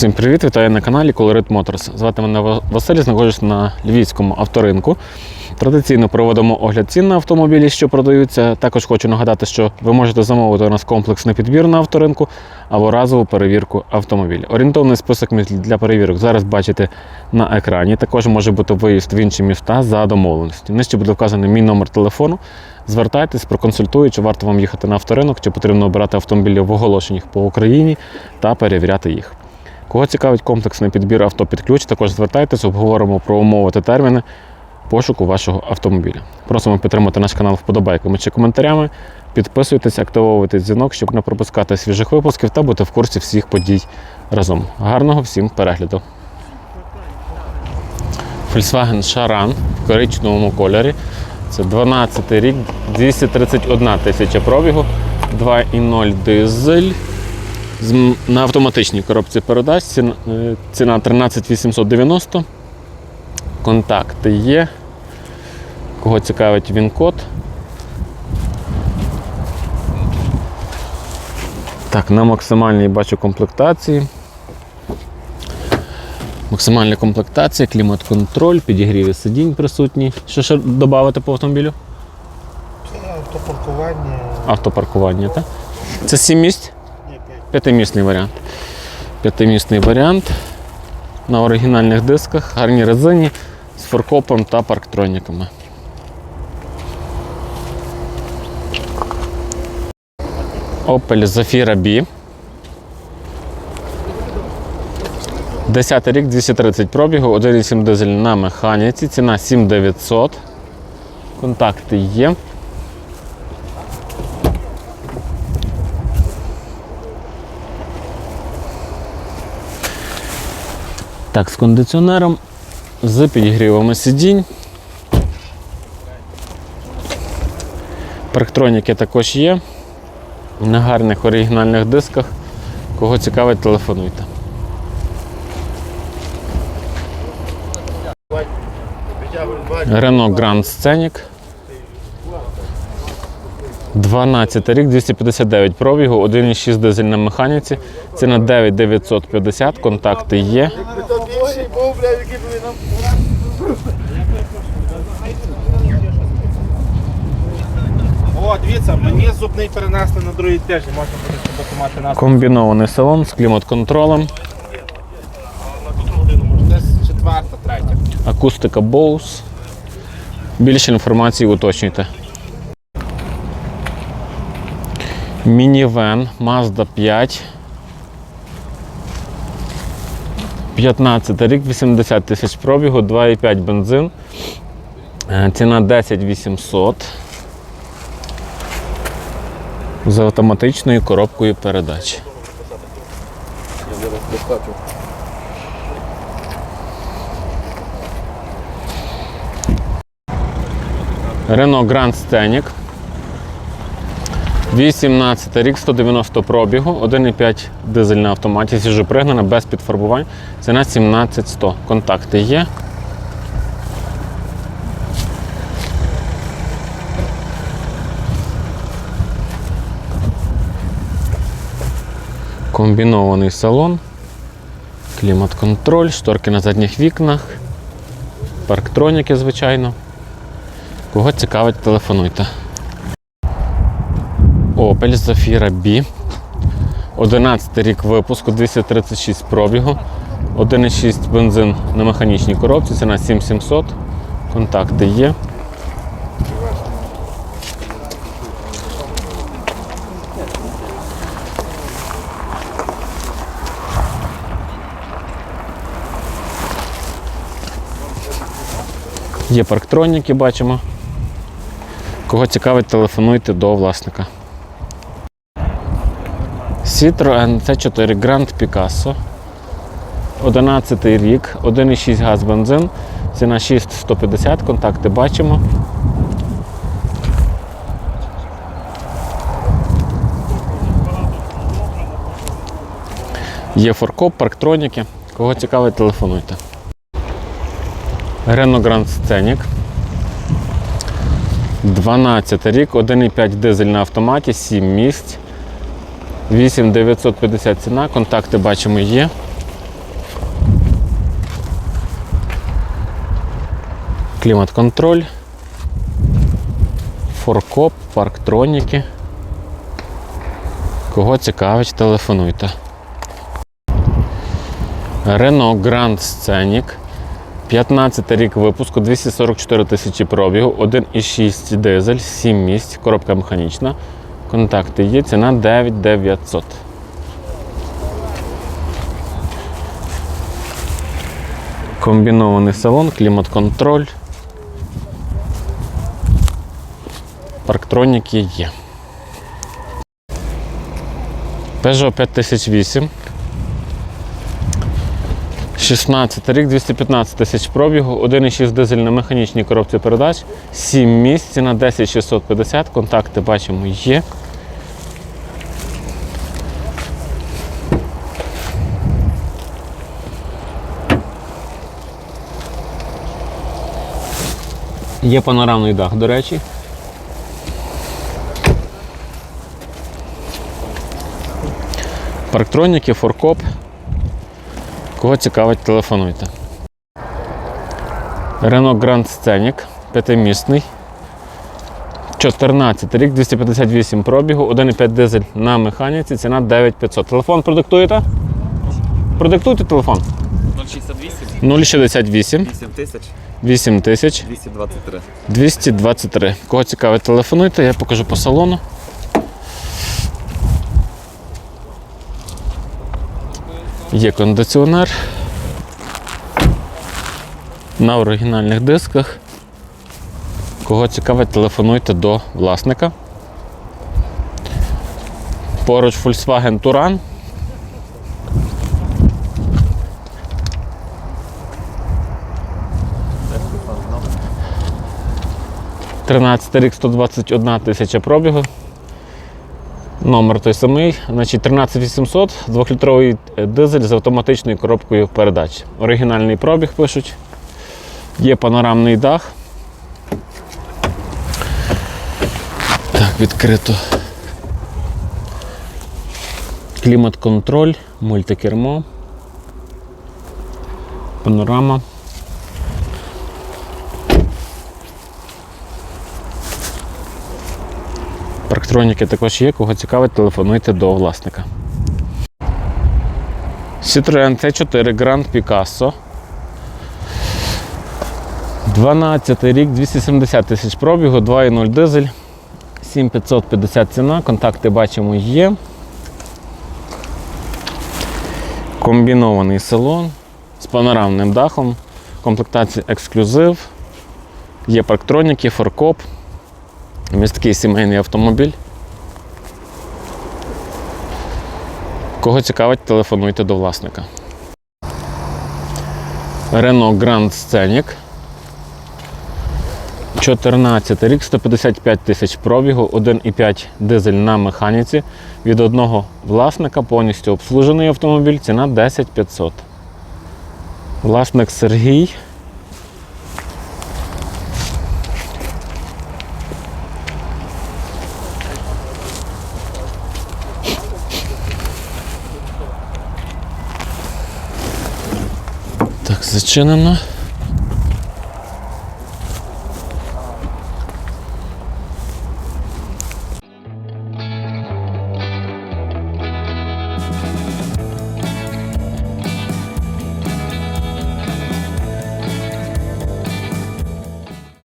Всім привіт, вітаю на каналі Colorit Motors. Звати мене Василь, знаходжусь на львівському авторинку. Традиційно проводимо огляд цін на автомобілі, що продаються. Також хочу нагадати, що ви можете замовити у нас комплексний підбір на авторинку або разову перевірку автомобіля. Орієнтовний список для перевірок зараз бачите на екрані. Також може бути виїзд в інші міста за домовленістю. Нижче буде вказаний мій номер телефону. Звертайтесь, проконсультую, чи варто вам їхати на авторинок, чи потрібно обирати автомобілі в оголошеннях по Україні та перевіряти їх. Кого цікавить комплексний підбір авто під ключ, також звертайтесь, обговоримо про умови та терміни пошуку вашого автомобіля. Просимо підтримати наш канал вподобайками чи коментарями. Підписуйтесь, активовуйте дзвінок, щоб не пропускати свіжих випусків та бути в курсі всіх подій разом. Гарного всім перегляду! Volkswagen Charan в коричневому кольорі. Це 12 рік, 231 тисяча пробігу, 2,0 дизель. На автоматичній коробці передач ціна, е, ціна 13 890. Контакти є. Кого цікавить він код. Так, на максимальній бачу комплектації. Максимальна комплектація, клімат-контроль, підігріви сидінь присутні. Що ще додати по автомобілю? Автопаркування Автопаркування, так? Це 7 місць? П'ятимісний варіант. П'ятимісний варіант. На оригінальних дисках, гарній резині з форкопом та парктроніками. Opel Zafira B. 10 рік, 230 пробігу, 1,7 дизель на механіці, ціна 7900. Контакти є. Так, з кондиціонером, з підігрівами сидінь. Парктроніки також є. На гарних оригінальних дисках. Кого цікавить, телефонуйте. Renault Grand Scenic. 12 рік, 259 пробігу, 1,6 дизель на механіці. Ціна 9950, контакти є. То бля, який були нам. О, дивіться, мені зубний перенесли на другий тиждень, можна буде щоб мати нас. Комбінований салон з клімат-контролем, Десь четверта, третя. акустика Bose. Більше інформації уточнюйте. Мінівен Mazda 5. 15 рік, 80 тисяч пробігу, 2,5 бензин. Е, Ціна 10 800. З автоматичною коробкою передач. Renault Grand Scenic. 18 рік, 190 пробігу, 1,5 дизель на автоматі, свіжопригнана, без підфарбувань. Ціна 17100. Контакти є. Комбінований салон, клімат-контроль, шторки на задніх вікнах, парктроніки, звичайно. Кого цікавить, телефонуйте. Opel Zafira B. 11 рік випуску, 236 пробігу. 1,6 бензин на механічній коробці, ціна 7700. Контакти є. Є парктроніки, бачимо. Кого цікавить, телефонуйте до власника. Citroen C4 Grand Picasso. 11 рік, 1,6 газ бензин, ціна 6150, контакти бачимо. Є форкоп, парктроніки. Кого цікавить, телефонуйте. Renault Grand Scenic. 12 рік, 1,5 дизель на автоматі, 7 місць. 8950 ціна, контакти бачимо є. Клімат-контроль, форкоп, парктроніки. Кого цікавить, телефонуйте. Renault Grand Scenic. 15 рік випуску, 244 тисячі пробігу, 1,6 дизель, 7 місць, коробка механічна. Контакти є, ціна 9900. Комбінований салон, клімат-контроль. Парктроніки є. Peugeot 5008. 16 рік, 215 тисяч пробігу, 1,6 дизель на механічній коробці передач, 7 місць, ціна 10650, контакти бачимо є. Є панорамний дах, до речі. Парктроніки, форкоп. Кого цікавить, телефонуйте. Renault Grand Scenic, п'ятимісний. 14 рік, 258 пробігу, 1,5 дизель на механіці, ціна 9500. Телефон продиктуєте? Продиктуйте телефон. 068 068 8000 8000 223. 223. Кого цікавить, телефонуйте, я покажу по салону. Є кондиціонер. На оригінальних дисках. Кого цікавить, телефонуйте до власника. Поруч Volkswagen Touran. – 13 рік 121 тисяча пробігу. Номер той самий. Значить, 13800, 2-літровий дизель з автоматичною коробкою передач. Оригінальний пробіг пишуть. Є панорамний дах. Так, відкрито. Клімат-контроль, мультикермо. Панорама. Парктроніки також є, кого цікавить, телефонуйте до власника. Citroen C4 Grand Picasso. 12 рік, 270 тисяч пробігу, 2,0 дизель, 7550 ціна, контакти бачимо є. Комбінований салон з панорамним дахом, комплектація ексклюзив, є парктроніки, форкоп, місткий сімейний автомобіль. Кого цікавить, телефонуйте до власника. Renault Grand Scenic. 14 рік, 155 тисяч пробігу, 1,5 дизель на механіці. Від одного власника повністю обслужений автомобіль, ціна 10 500. Власник Сергій. Зачинено.